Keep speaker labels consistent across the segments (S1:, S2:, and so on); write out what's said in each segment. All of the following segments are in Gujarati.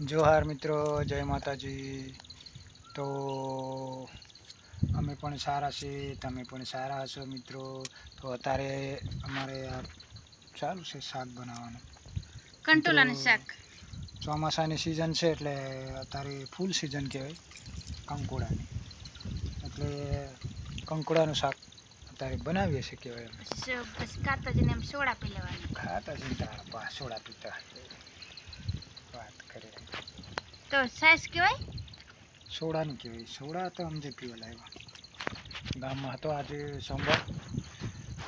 S1: જોહાર મિત્રો જય માતાજી. તો અમે પણ સારા છીએ તમે પણ સારા હશો મિત્રો. તો અત્યારે અમારે આ ચાલુ છે શાક બનાવવાનું.
S2: કંટોલાનું શાક.
S1: ચોમાસાની સિઝન છે એટલે અત્યારે ફૂલ સિઝન કહેવાય કંકોડાની. એટલે કંકોડાનું શાક અત્યારે બનાવીએ છીએ કહેવાય અમે.
S2: સ- એમ સોડા પી લેવાનું.
S1: ખાતા જઈને તારા પા સોડા પીતા. કરે.
S2: તો સાઈઝ કહેવાય?
S1: સોડાની કહેવાય. સોડા તો અમને પીવા લાવ્યા ગામમાં હતો આજે સોમવાર.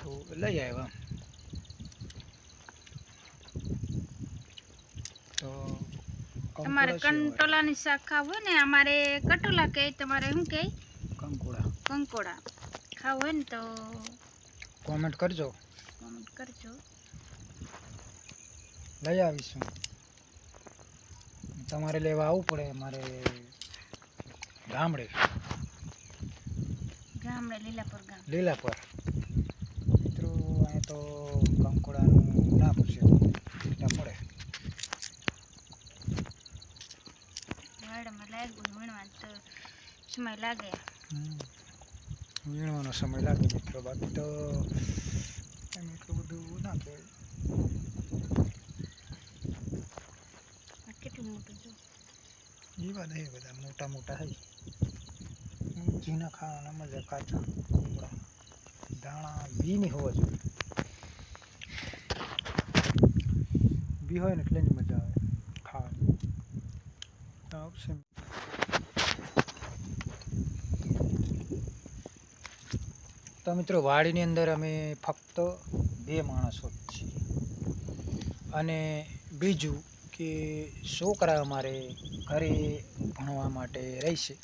S1: તો લઈ આવ્યા. તો
S2: તમારે કંટોલાની શાક ખાવું હોય ને અમારે કટોલા કહે તમારે શું કહે
S1: કંકોડા.
S2: કંકોડા. ખાવું હોય ને તો
S1: કોમેન્ટ કરજો.
S2: કોમેન્ટ કરજો.
S1: લઈ આવીશું. તમારે લેવા આવવું પડે અમારે ગામડે.
S2: ગામડે લીલાપુર ગામ.
S1: લીલા પર મિત્રો અહીં તો કંકોડાનું ના પૂછે
S2: વીણવાનું તો સમય લાગે.
S1: વીણવાનો સમય લાગે મિત્રો બાકી તો એમ એટલું બધું ના કહેવાય. બધા મોટા મોટા હોય ઝીણા ખાવાના મજા કાચા લીમડા દાણા બી નહીં હોવા જોઈએ. બી હોય ને એટલે એની મજા આવે ખાવાની. આવશે તો મિત્રો વાડીની અંદર અમે ફક્ત બે માણસો જ છીએ. અને બીજું કે છોકરા અમારે ઘરે ભણવા માટે રહેશે.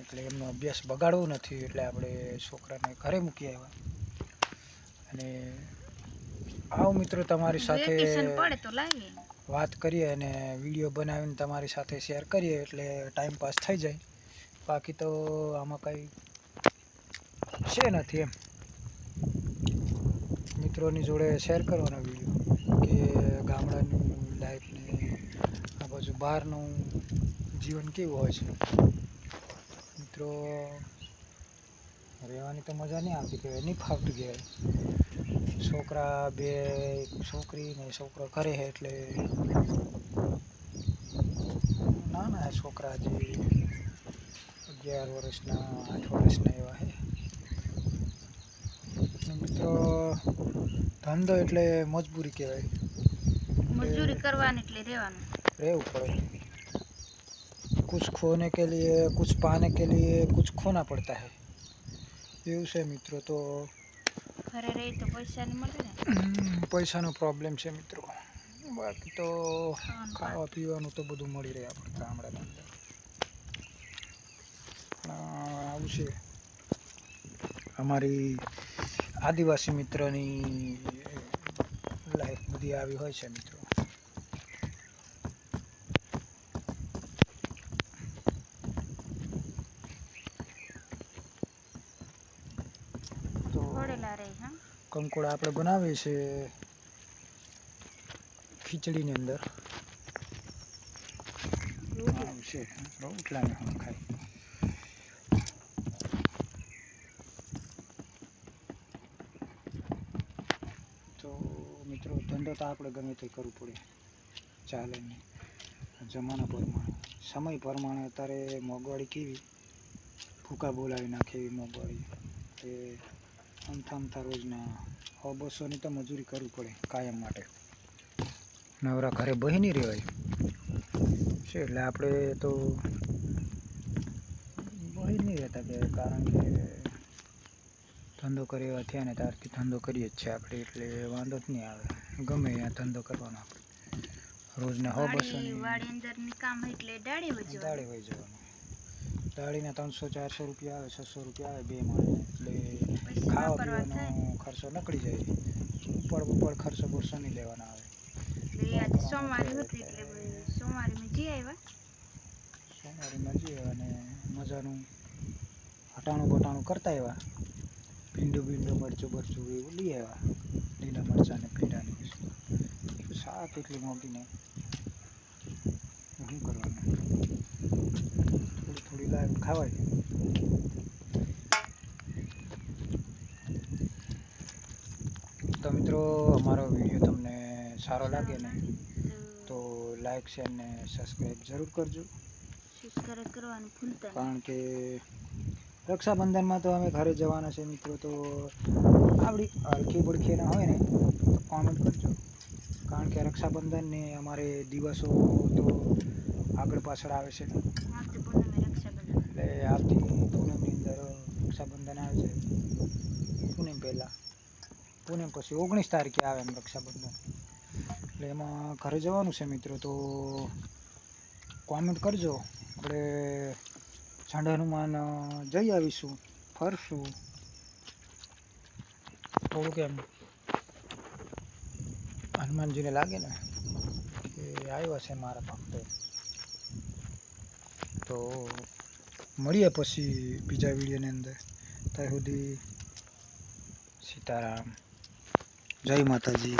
S1: એટલે એમનો અભ્યાસ બગાડવો નથી એટલે આપણે છોકરાને ઘરે મૂકી આવ્યા. અને આવો મિત્રો તમારી સાથે વાત કરીએ અને વીડિયો બનાવીને તમારી સાથે શેર કરીએ એટલે ટાઈમ પાસ થઈ જાય. બાકી તો આમાં કંઈ છે નથી એમ. મિત્રોની જોડે શેર કરવાનો વીડિયો કે ગામડાની લાઈફને આ બાજુ બહારનું જીવન કેવું હોય છે? મિત્રો, રહેવાની તો મજા નહીં આવતી કહેવાય નહીં ફાવતું કહેવાય. છોકરા બે, છોકરી ને છોકરો કરે છે એટલે ના ના છોકરા જે અગિયાર વર્ષના, આઠ વર્ષના એવા છે. મિત્રો, ધંધો એટલે મજબૂરી કહેવાય.
S2: મજૂરી કરવાની એટલે રહેવાનું
S1: રહેવું પડે कुछ खोने के लिए कुछ पाने के लिए कुछ खोना પડતા है એવું છે મિત્રો તો
S2: ઘરે રહી તો પૈસા નહીં મળે ને
S1: હમ, પૈસાનો પ્રોબ્લેમ છે મિત્રો બાકી તો
S2: ખાવાનું
S1: ખાવા પીવાનું તો બધું મળી રહે આપણે ગામડાની અંદર પણ આવું છે અમારી આદિવાસી મિત્રની લાઈફ બધી આવી હોય છે મિત્રો કંકોડા આપણે બનાવીએ છીએ ખીચડીની અંદર. છે. રોટલાને ખાઈ તો મિત્રો, ધંધો તો આપણે ગમે તે કરવું પડે. ચાલે નહીં. જમાના પ્રમાણે. સમય પ્રમાણે અત્યારે મોંઘવારી કેવી? ફૂકા બોલાવી નાખે એવી મોંઘવારી. તે અમથા અમથા રોજના સો બસોની તો મજૂરી કરવી પડે કાયમ માટે. નવરા ઘરે બહી નહીં રહેવાય. છે એટલે આપણે તો બહી નહીં રહેતા કે કારણ કે ધંધો કરે એવા થયા ને ત્યારથી ધંધો કરીએ જ છે આપણે એટલે વાંધો જ નહીં આવે. ગમે ત્યાં ધંધો કરવાનો આપણે. રોજના
S2: હો
S1: બસોની
S2: વાડી અંદરની કામ એટલે વજવાનું
S1: વહી જવાનું. દાળીના ત્રણસો ચારસો રૂપિયા આવે છસો રૂપિયા આવે બે માળે. એટલે ખાવા પીવાનો ખર્ચો નકળી જાય. ઉપર ઉપર ખર્ચો બરસો નહીં લેવાના આવે.
S2: સોમવારે હતી એટલે પછી સોમવારે જઈ આવ્યા
S1: અને મજાનું હટાણું બટાણું કરતા આવ્યા ભીંડું ભીંડું મરચું બરચું એવું લઈ આવ્યા લીલા મરચાં ને ભીંડાની શાક એટલી શું ને ખાવાય. તો મિત્રો અમારો વીડિયો તમને સારો લાગે ને તો લાઈક શેર ને સબસ્ક્રાઈબ જરૂર કરજો.
S2: કરવાનું ભૂલતા
S1: કારણ કે રક્ષાબંધનમાં તો અમે ઘરે જવાના છે મિત્રો તો આવડી અડખી બળખી ના હોય ને તો કોમેન્ટ કરજો. કારણ કે રક્ષાબંધનને અમારે દિવસો તો આગળ પાછળ આવે છે. એટલે આવતી પૂનમની અંદર રક્ષાબંધન આવે છે. પૂનમ પહેલાં. પૂનમ પછી ઓગણીસ તારીખે આવે એમ રક્ષાબંધન. એટલે એમાં ઘરે જવાનું છે મિત્રો, તો કોમેન્ટ કરજો. આપણે ઝંડા હનુમાન જઈ આવીશું, ફરશું. થોડુંક એમ હનુમાનજીને લાગે ને કે આવ્યા છે મારા ભક્તો. તો મળીએ પછી બીજા વિડીયોની અંદર. ત્યાં સુધી સીતારામ. જય માતાજી.